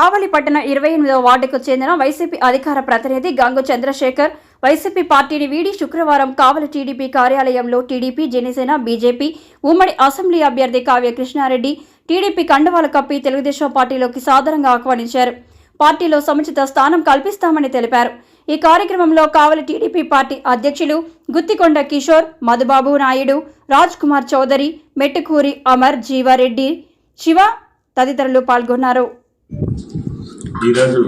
కావలి పట్టణ ఇరవై ఎనిమిదవ వార్డుకు చెందిన వైసీపీ అధికార ప్రతినిధి గంగు చంద్రశేఖర్ వైసీపీ పార్టీని వీడి శుక్రవారం కావలి టీడీపీ కార్యాలయంలో టీడీపీ జనసేన బీజేపీ ఉమ్మడి అసెంబ్లీ అభ్యర్థి కావ్య కృష్ణారెడ్డి టీడీపీ కండవాలు కప్పి తెలుగుదేశం పార్టీలోకి సాధారణంగా ఆహ్వానించారు. పార్టీలో సముచిత స్థానం కల్పిస్తామని తెలిపారు. ఈ కార్యక్రమంలో కావలి టీడీపీ పార్టీ అధ్యక్షులు గుత్తికొండ కిషోర్ మధుబాబు నాయుడు రాజ్ కుమార్ చౌదరి మెట్టుకూరి అమర్ జీవారెడ్డి శివ తదితరులు పాల్గొన్నారు. ఈరోజు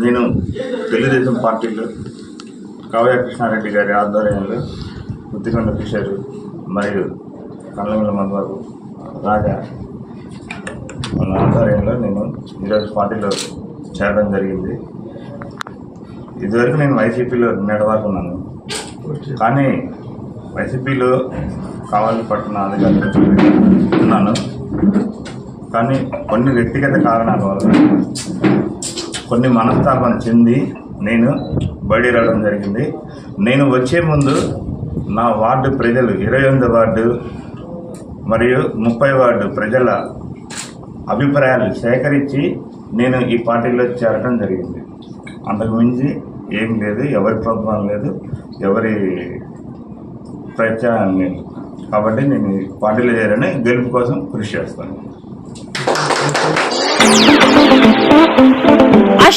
నేను తెలుగుదేశం పార్టీలో కావ్య కృష్ణారెడ్డి గారి ఆధ్వర్యంలో ముత్తికొండ కిషోర్ మరియు కళ్ళమల మధుబాబు రాజా వాళ్ళ ఆధ్వర్యంలో నేను ఈరోజు పార్టీలో చేరడం జరిగింది. ఇదివరకు నేను వైసీపీలో నడవాకున్నాను కానీ వైసీపీలో కావాలి పట్టణ అధికారులు ఉన్నాను. కానీ కొన్ని వ్యక్తిగత కారణాల వల్ల కొన్ని మనస్తాపన చెంది నేను బయట రావడం జరిగింది. నేను వచ్చే ముందు నా వార్డు ప్రజలు ఇరవై ఎనిమిది వార్డు మరియు ముప్పై వార్డు ప్రజల అభిప్రాయాలు సేకరించి నేను ఈ పార్టీలో చేరడం జరిగింది. అంతకు మించి ఏం లేదు ఎవరి ప్రభుత్వం లేదు ఎవరి ప్రచారం లేదు. కాబట్టి నేను ఈ పార్టీలో చేరని గెలుపు కోసం కృషి చేస్తాను.